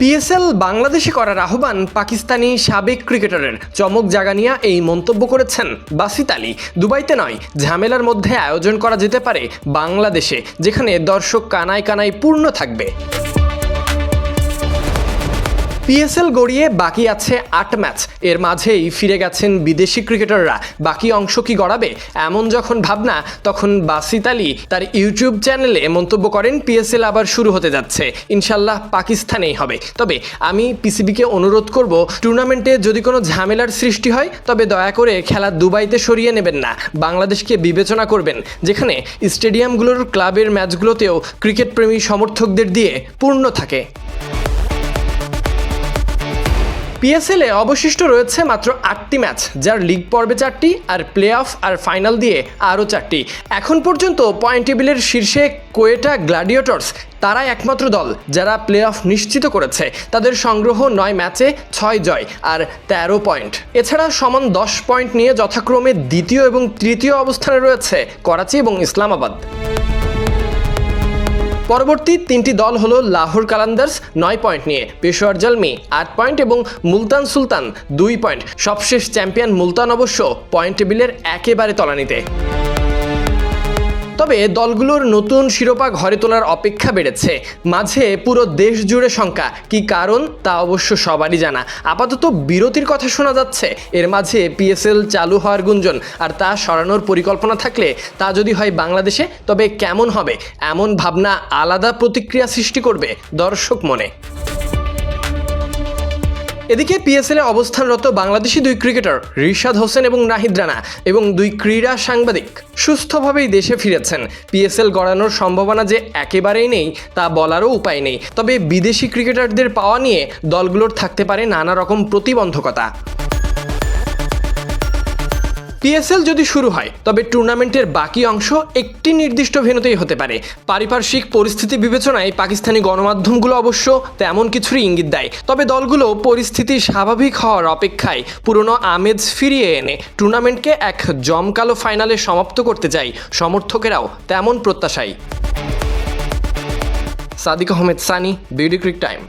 PSL বাংলাদেশে করার আহ্বান পাকিস্তানি সাবেক ক্রিকেটারের। চমক জাগানিয়া এই মন্তব্য করেছেন বাসিত আলী। দুবাইতে নয়, ঝামেলার মধ্যে আয়োজন করা যেতে পারে বাংলাদেশে, যেখানে দর্শক কানায় কানায় পূর্ণ থাকবে। পিএসএল গড়িয়ে বাকি আছে আট ম্যাচ। এর মাঝেই ফিরে গেছেন বিদেশি ক্রিকেটাররা। বাকি অংশ কি গড়াবে? এমন যখন ভাবনা, তখন বাসিত আলী তার ইউটিউব চ্যানেলে মন্তব্য করেন পিএসএল আবার শুরু হতে যাচ্ছে। ইনশাল্লাহ পাকিস্তানেই হবে। তবে আমি পিসিবিকে অনুরোধ করব, টুর্নামেন্টে যদি কোনো ঝামেলার সৃষ্টি হয়, তবে দয়া করে খেলা দুবাইতে সরিয়ে নেবেন না। বাংলাদেশকে বিবেচনা করবেন, যেখানে স্টেডিয়ামগুলোর ক্লাবের ম্যাচগুলোতেও ক্রিকেট প্রেমী সমর্থকদের দিয়ে পূর্ণ থাকে। পিএসএল অবশিষ্ট রয়েছে মাত্র আটটি ম্যাচ, যার লিগ পর্বে চারটি আর প্লে অফ আর ফাইনাল দিয়ে আরও চারটি। এখন পর্যন্ত পয়েন্ট টেবিলের শীর্ষে কোয়েটা গ্ল্যাডিয়েটর্স তারাই একমাত্র দল যারা প্লে অফ নিশ্চিত করেছে। তাদের সংগ্রহ নয় ম্যাচে ছয় জয় আর তেরো পয়েন্ট এছাড়া সমান দশ পয়েন্ট নিয়ে যথাক্রমে দ্বিতীয় এবং তৃতীয় অবস্থানে রয়েছে করাচি এবং ইসলামাবাদ। পরবর্তী তিনটি দল হল লাহোর কালান্দার্স নয় পয়েন্ট নিয়ে, পেশোয়ার জালমি আট পয়েন্ট এবং মুলতান সুলতান দুই পয়েন্ট। সবশেষ চ্যাম্পিয়ন মুলতান অবশ্য পয়েন্ট টেবিলের একেবারে তলানিতে। তবে দলগুলোর নতুন শিরোপা ঘরে তোলার অপেক্ষা বেড়েছে। মাঝে পুরো দেশ জুড়ে শঙ্কা। কি কারণ? তা অবশ্য সবারই জানা। আপাতত বিরতির কথা শোনা যাচ্ছে। এর মাঝে পিএসএল চালু হওয়ার গুঞ্জন। আর তা সরানোর পরিকল্পনা থাকলে তা যদি হয় বাংলাদেশে, তবে কেমন হবে? এমন ভাবনা আলাদা প্রতিক্রিয়া সৃষ্টি করবে দর্শক মনে। এদিকে পিএসএলে অবস্থানরত বাংলাদেশি দুই ক্রিকেটার রিশাদ হোসেন এবং নাহিদ রানা এবং দুই ক্রীড়া সাংবাদিক সুস্থভাবেই দেশে ফিরেছেন। পিএসএল গড়ানোর সম্ভাবনা যে একেবারেই নেই, তা বলারও উপায় নেই। তবে বিদেশি ক্রিকেটারদের পাওয়া নিয়ে দলগুলোর থাকতে পারে নানা রকম প্রতিবন্ধকতা। পিএসএল যদি শুরু হয়, তবে টুর্নামেন্টের বাকি অংশ একটি নির্দিষ্ট ভেন্যুতেই হতে পারে। পারিপার্শ্বিক পরিস্থিতি বিবেচনায় পাকিস্তানি গণমাধ্যমগুলো অবশ্য তেমন কিছুরই ইঙ্গিত দেয়। তবে দলগুলো পরিস্থিতি স্বাভাবিক হওয়ার অপেক্ষায় পুরনো আমেজ ফিরিয়ে এনে টুর্নামেন্টকে এক জমকালো ফাইনালে সমাপ্ত করতে চাই সমর্থকেরাও তেমন প্রত্যাশাই Sadiq Ahmed Sunny, beauty cric time.